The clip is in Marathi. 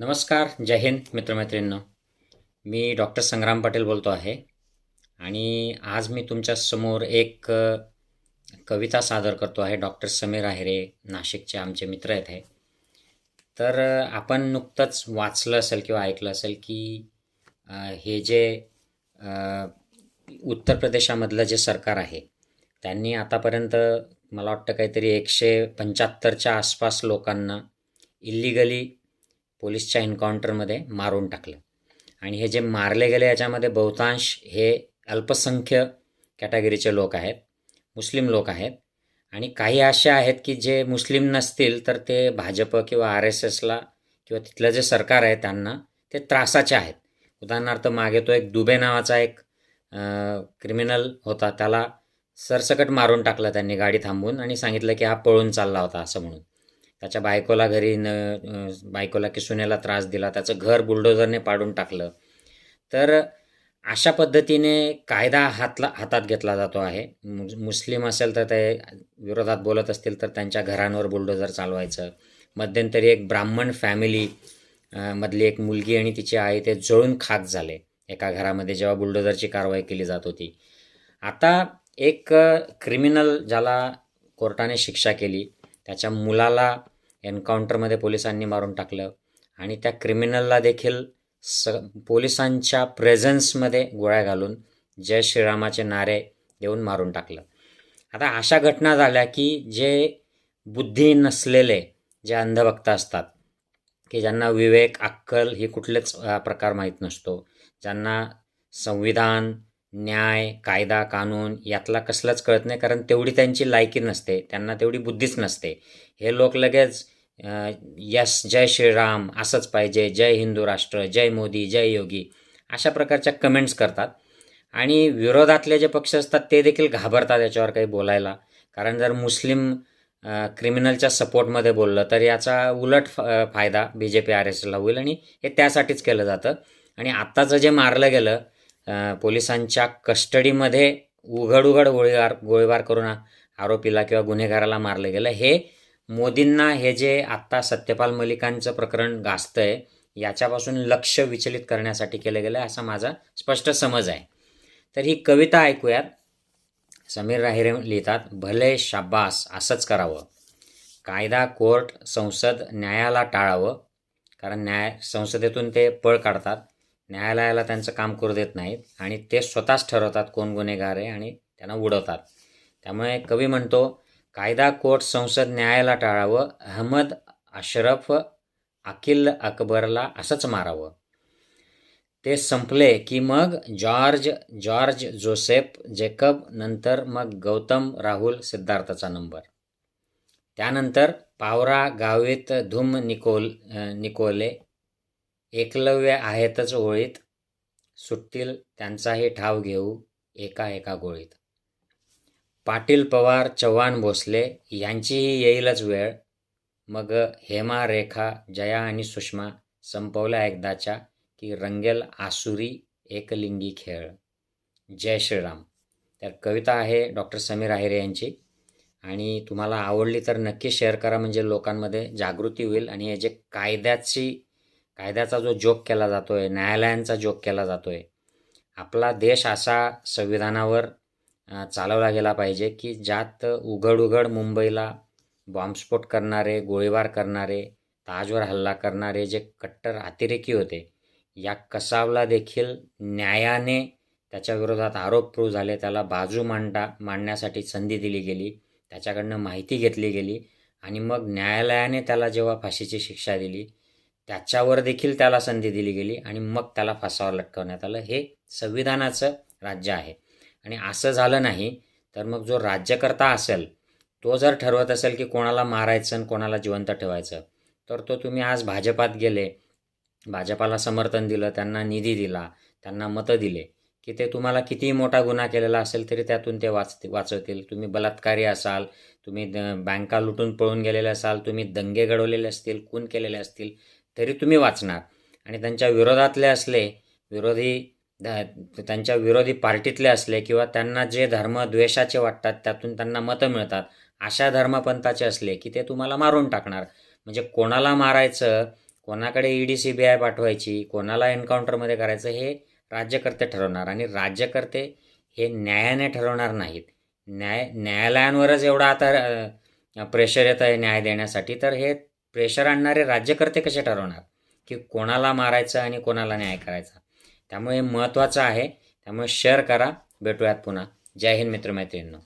नमस्कार जय हिंद मित्रमैत्रिणींनो. मी डॉक्टर संग्राम पाटील बोलतो आहे आणि आज मी तुमच्यासमोर एक कविता सादर करतो आहे. डॉक्टर समीर आहेरे नाशिकचे आमचे मित्र आहेत हे. तर आपण नुकतंच वाचलं असेल किंवा ऐकलं असेल की हे जे उत्तर प्रदेशामधलं जे सरकार आहे त्यांनी आतापर्यंत मला वाटतं काहीतरी एकशे पंच्याहत्तरच्या आसपास लोकांना इल्लिगली पोलीसच्या एन्काउंटरमध्ये मारून टाकलं. आणि हे जे मारले गेले याच्यामध्ये बहुतांश हे अल्पसंख्य कॅटेगरीचे लोक आहेत मुस्लिम लोक आहेत. आणि काही असे आहेत की जे मुस्लिम नसतील तर ते भाजप किंवा आर एस एसला किंवा तिथलं जे सरकार आहे त्यांना ते त्रासाचे आहेत. उदाहरणार्थ मागे तो एक दुबे नावाचा एक क्रिमिनल होता. त्याला सरसकट मारून टाकलं त्यांनी गाडी थांबवून आणि सांगितलं की हा पळून चालला होता असं म्हणून. त्याच्या बायकोला घरी न बायकोला की सुनेला त्रास दिला त्याचं घर बुलडोझरने पाडून टाकलं. तर अशा पद्धतीने कायदा हातला हातात घेतला जातो आहे. मुस्लिम असेल तर ते विरोधात बोलत असतील तर त्यांच्या घरांवर बुलडोझर चालवायचं. मध्यंतरी एक ब्राह्मण फॅमिली मधली एक मुलगी आणि तिची आई ते जळून खाक झाले एका घरामध्ये जेव्हा बुलडोझरची कारवाई केली जात होती. आता एक क्रिमिनल ज्याला कोर्टाने शिक्षा केली त्याच्या मुलाला एन्काउंटरमध्ये पोलिसांनी मारून टाकलं. आणि त्या क्रिमिनलला देखील स पोलिसांच्या प्रेझन्समध्ये गोळ्या घालून जय श्रीरामाचे नारे देऊन मारून टाकलं. आता अशा घटना झाल्या की जे बुद्धी नसलेले जे अंधभक्त असतात की ज्यांना विवेक अक्कल ही कुठलेच प्रकार माहीत नसतो ज्यांना संविधान न्याय कायदा कानून यातला कसलंच कळत नाही कारण तेवढी त्यांची लायकी नसते त्यांना तेवढी बुद्धीच नसते. हे लोक लगेच यस जय श्रीराम असंच पाहिजे जय हिंदू राष्ट्र जय मोदी जय योगी अशा प्रकारच्या कमेंट्स करतात. आणि विरोधातले जे पक्ष असतात ते देखील घाबरतात याच्यावर काही बोलायला. कारण जर मुस्लिम क्रिमिनलच्या सपोर्टमध्ये बोललं तर याचा उलट फ फायदा बी जे पी आर एसला होईल आणि हे त्यासाठीच केलं जातं. आणि आत्ताचं जे मारलं गेलं पोलिसांच्या कस्टडीमध्ये उघड उघड गोळीबार गोळीबार करून आरोपीला किंवा गुन्हेगाराला मारलं गेलं. हे मोदींना हे जे आत्ता सत्यपाल मलिकांचं प्रकरण गाजतं आहे याच्यापासून लक्ष विचलित करण्यासाठी केलं गेलं आहे असा माझा स्पष्ट समज आहे. तर ही कविता ऐकूयात. समीर राहिरे लिहितात भले शाब्बास असंच करावं. कायदा कोर्ट संसद न्यायाला टाळावं. कारण न्याय संसदेतून ते पळ काढतात. न्यायालयाला त्यांचं काम करू देत नाहीत आणि ते स्वतःच ठरवतात कोण गुन्हेगार आहे आणि त्यांना उडवतात. त्यामुळे कवी म्हणतो कायदा कोर्ट संसद न्यायाला टाळावं. अहमद अशरफ अकिल अकबरला असंच मारावं. ते संपले की मग जॉर्ज जॉर्ज जोसेफ जेकब नंतर मग गौतम राहुल सिद्धार्थचा नंबर. त्यानंतर पावरा गावीत धूम निकोल निकोले एकलव्य आहेतच ओळीत सुटतील त्यांचाही ठाव घेऊ एका एका गोळीत. पाटील पवार चव्हाण भोसले यांचीही येईलच वेळ. मग हेमा रेखा जया आणि सुषमा संपवल्या एकदाच्या की रंगेल आसुरी एकलिंगी खेळ. जय श्रीराम. तर कविता आहे डॉक्टर समीर आहेरे यांची. आणि तुम्हाला आवडली तर नक्की शेअर करा म्हणजे लोकांमध्ये जागृती होईल आणि हे जे कायद्याची कायद्याचा जो जोक केला जातो आहे न्यायालयांचा जोक केला जातो आहे आपला देश असा संविधानावर चालवला गेला पाहिजे की ज्यात उघड उघड मुंबईला बॉम्बस्फोट करणारे गोळीबार करणारे ताजवर हल्ला करणारे जे कट्टर अतिरेकी होते या कसावला देखील न्यायाने त्याच्या विरोधात आरोप प्रूव्ह झाले त्याला बाजू मांडा मांडण्यासाठी संधी दिली गेली त्याच्याकडनं माहिती घेतली गेली आणि मग न्यायालयाने त्याला जेव्हा फाशीची शिक्षा दिली त्याच्यावर देखील त्याला संधी दिली गेली आणि मग त्याला फासावर लटकवण्यात आलं. हे संविधानाचं राज्य आहे. आणि असं झालं नाही तर मग जो राज्यकर्ता असेल तो जर ठरवत असेल की कोणाला मारायचं आणि कोणाला जिवंत ठेवायचं तर तो तुम्ही आज भाजपात गेले भाजपाला समर्थन दिलं त्यांना निधी दिला त्यांना मतं दिले की ते तुम्हाला कितीही मोठा गुन्हा केलेला असेल तरी त्यातून ते वाच वाचवतील. तुम्ही बलात्कारी असाल तुम्ही द- बँका लुटून पळून गेलेले असाल तुम्ही दंगे घडवलेले असतील खून केलेले असतील तरी तुम्ही वाचणार. आणि त्यांच्या विरोधातले असले विरोधी त्यांच्या विरोधी पार्टीतले असले किंवा त्यांना जे धर्म द्वेषाचे वाटतात त्यातून त्यांना मतं मिळतात अशा धर्मपंथाचे असले की ते तुम्हाला मारून टाकणार. म्हणजे कोणाला मारायचं कोणाकडे E D C B I पाठवायची कोणाला एन्काउंटरमध्ये करायचं हे राज्यकर्ते ठरवणार. आणि राज्यकर्ते हे न्यायाने ठरवणार नाहीत. न्याय न्यायालयांवरच एवढा आता प्रेशर येत आहे न्याय देण्यासाठी तर हे प्रेशर आणणारे राज्यकर्ते कसे ठरवणार? की कोणाला मारायचं आणि कोणाला न्याय करायचा? त्यामुळे महत्त्वाचं आहे. त्यामुळे शेअर करा. भेटूयात पुन्हा. जय हिंद मित्रमैत्रिणींनो.